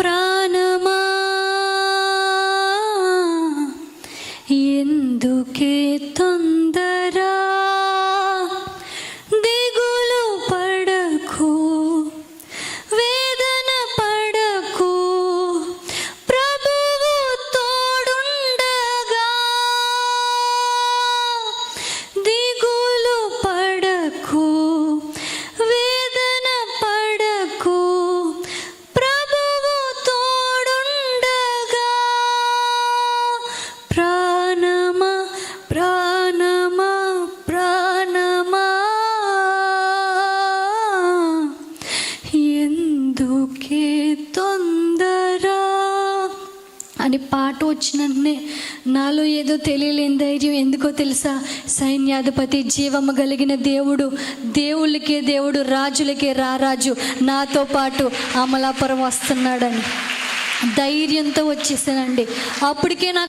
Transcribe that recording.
ప్రాణమా? ఎందుకే తో ప్రాణమా ప్రాణమా. ఎందుకే తొందర? అని పాట వచ్చిననే నాలో ఏదో తెలియలేని ధైర్యం ఎందుకో తెలుసా? సైన్యాధిపతి జీవము కలిగిన దేవుడు దేవుళ్ళకే దేవుడు రాజులకే రారాజు నాతో పాటు అమలాపురం వస్తున్నాడని. ధైర్యంతో వచ్చేసానండి. అప్పటికే నాకు